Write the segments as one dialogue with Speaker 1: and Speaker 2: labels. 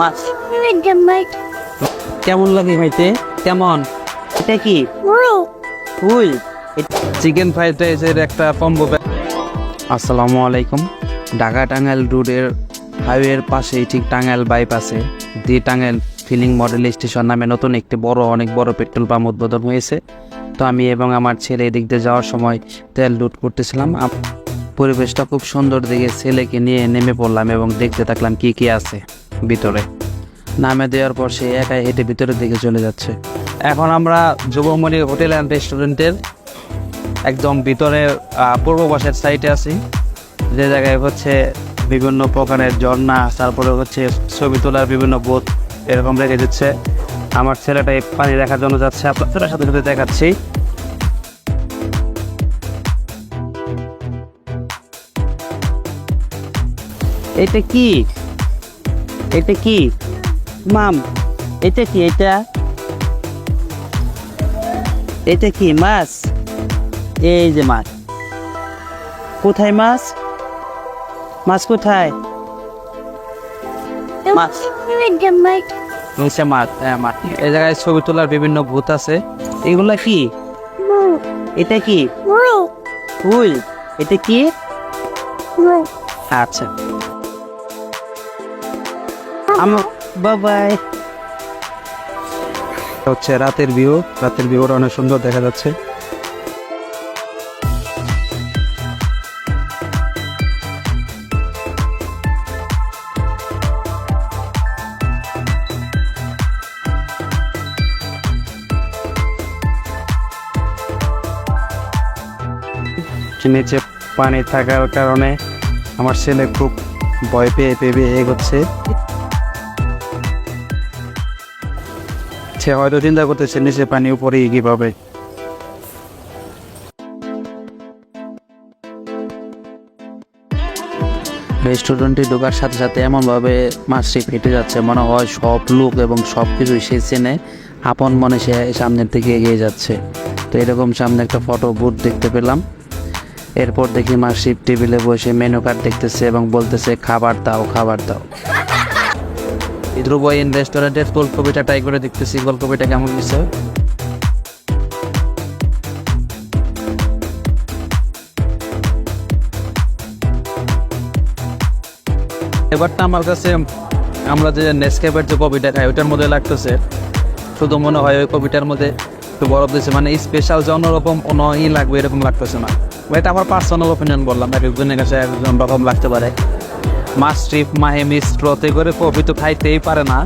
Speaker 1: মাছ। কেমন লাগে ভাইতে কেমন? এটা কি? ফুল। চিকেন ফ্রাইড রাইসের একটা কম্বো আসসালামু আলাইকুম। ঢাকা টাঙ্গাইল রোডের হাইওয়ের পাশেই ঠিক Tangail বাইপাসে the Tangail filling model station নামে নতুন একটি বড় অনেক বড় পেট্রোল পাম্প উদ্বোধন হয়েছে। তো আমি এবং আমার ছেলে এদিক দিয়ে যাওয়ার সময় তেল লুট করতেছিলাম। পরিবেশটা খুব সুন্দর দেখে ছেলেকে নিয়ে নেমে পড়লাম এবং দেখতে থাকলাম কি কি আছে। ভিতরে। নামে দেওয়ার পর সে একাই হেঁটে ভিতরের দিকে চলে যাচ্ছে। এখন আমরা যুবমণি হোটেল অ্যান্ড রেস্টুরেন্টের একদম ভিতরে পূর্ব পাশের সাইডে আছি। যে জায়গায় হচ্ছে বিভিন্ন প্রকারের ঝর্ণা, তারপরে হচ্ছে ছবি তোলার বিভিন্ন বোধ এরকম রেখে দিচ্ছে। আমার ছেলেটা পানি দেখার জন্য যাচ্ছে আপনাদের সাথে সাথে দেখাচ্ছি। এটা কি? এটা কি? মাম এটা কি এটা? এটা কি মাছ? এই যে মাছ। কোথায় মাছ? মাছ কোথায়? মাছ। নিচে মাছ হ্যাঁ মাছ। এই জায়গায় ছবি তোলার বিভিন্ন ভূত আছে। এগুলা কি? এটা কি? ফুল এটা কি? আচ্ছা। বাবাই হচ্ছে রাতের ভিউ রাতের ভিউটা অনেক সুন্দর দেখা যাচ্ছে। নিচে পানি থাকার কারণে আমার ছেলে খুব ভয় পেয়ে পেয়ে এগোচ্ছে। সে হয়তো চিন্তা করতেছে, নিচে পানি, উপরে কীভাবে রেস্টুরেন্টে ঢোকার সাথে সাথে এমনভাবে মাছটি ফেটে যাচ্ছে, মনে হয় সব লোক এবং সব কিছুই সে চেনে, আপন মনে সে সামনের দিকে এগিয়ে যাচ্ছে। তো এরকম সামনে একটা ফটো বুথ দেখতে পেলাম। এরপর দেখি মাসিপ টেবিলে বসে মেনু কার্ড দেখতেছে এবং বলতেছে, খাবার দাও খাবার দাও। ধ্রুব ইন ট্রাই করে দেখতেছি, ফুলকপিটা কেমন এবারটা আমার কাছে, আমরা যে নেসকেপের যে কপিটা খাই ওইটার মধ্যে লাগতেছে। শুধু মনে হয় ওই কপিটার মধ্যে একটু বরফ দিয়েছে মানে স্পেশাল যে অন্যরকম কোনো ই লাগবে, এরকম লাগতেছে না। এটা আমার পার্সোনাল ওপিনিয়ন বললাম একজনের কাছে একজন রকম লাগতে পারে। মাছ স্ট্রিপ মাহে মিশ্রতে করে কফি তো খাইতেই পারে না।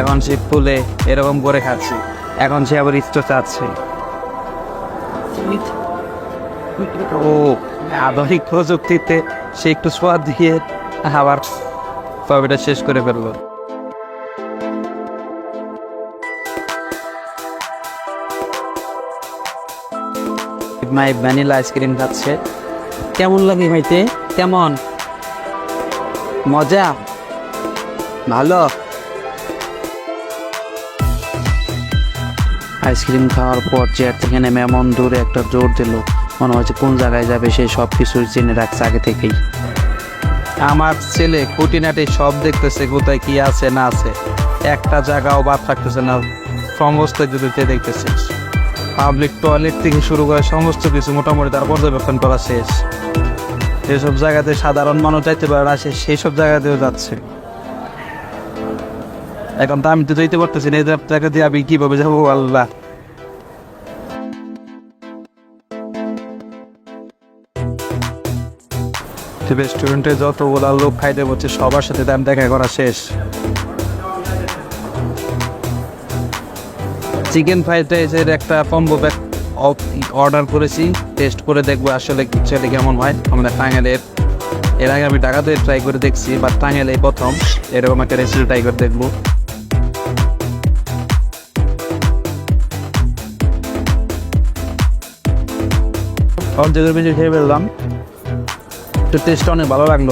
Speaker 1: এখন সে ফুলে এরকম করে খাচ্ছে। এখন সে আবার ইষ্ট চাচ্ছে। ও আধুনিক প্রযুক্তিতে সে একটু সোয়াদ দিয়ে আবার কফিটা শেষ করে ফেলল। মাই ভ্যানিলা আইসক্রিম খাচ্ছে। কেমন লাগে ভাইতে কেমন? মজা। ভালো। আইসক্রিম খাওয়ার পর চেয়ার থেকে নেমে এমন দূরে একটা জোর দিল। মনে হচ্ছে কোন জায়গায় যাবে সে সব কিছু জেনে রাখছে আগে থেকেই। আমার ছেলে খুঁটিনাটি সব দেখতেছে, কোথায় কি আছে, না আছে। একটা জায়গাও বাদ থাকতেছে না, সমস্ত জুড়িতে দেখতেছে। পাবলিক টয়লেট থেকে শুরু করে সমস্ত কিছু মোটামুটি তার পর্যবেক্ষণ করা শেষ। যেসব জায়গাতে সাধারণ মানুষ যাইতে পারে না সেই সব জায়গাতেও যাচ্ছে। এখন তো আমি তো যাইতে পারতেছি না, এই জায়গা দিয়ে আমি কীভাবে যাব আল্লাহ? রেস্টুরেন্টে যতগুলা লোক খাইতে বলছে সবার সাথে দাম দেখা করা শেষ। চিকেন ফ্রাইড রাইসের একটা কম্বো প্যাক অর্ডার করেছি, টেস্ট করে দেখব আসলে সেটা কেমন হয়। আমাদের টাঙ্গাইলের এর আগে আমি ঢাকাতে ট্রাই করে দেখছি বা টাঙ্গাইলে এই প্রথম। এরকম একটা রেসিপি ট্রাই করে দেখব। অর্ধেকের বেশি খেয়ে ফেললাম। তো টেস্টটা অনেক ভালো লাগল।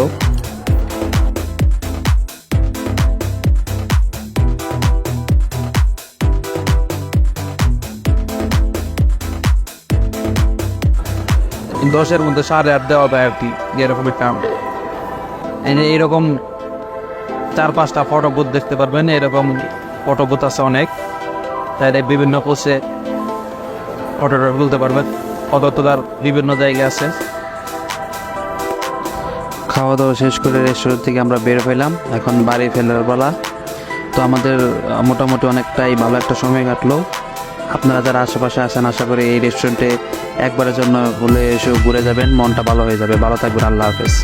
Speaker 1: দশের মধ্যে সাড়ে আট দেওয়া যায় আর কি, এরকম একটা এই- এইরকম চার পাঁচটা ফটো বুথ দেখতে পারবেন, এরকম ফটো বুথ আছে অনেক। তাই বিভিন্ন পোষে ফটোটা তুলতে পারবেন ফটো তোলার বিভিন্ন জায়গা আছে। খাওয়া দাওয়া শেষ করে রেস্টুরেন্ট থেকে আমরা বের হইলাম, এখন বাড়ি ফেরার বেলা তো আমাদের মোটামুটি অনেকটাই ভালো একটা সময় কাটলো। আপনারা যারা আশেপাশে আসেন আশা করি এই রেস্টুরেন্টে একবারের জন্য হলে এসে ঘুরে যাবেন, মনটা ভালো হয়ে যাবে। ভালো থাকবেন, আল্লাহ হাফেজ।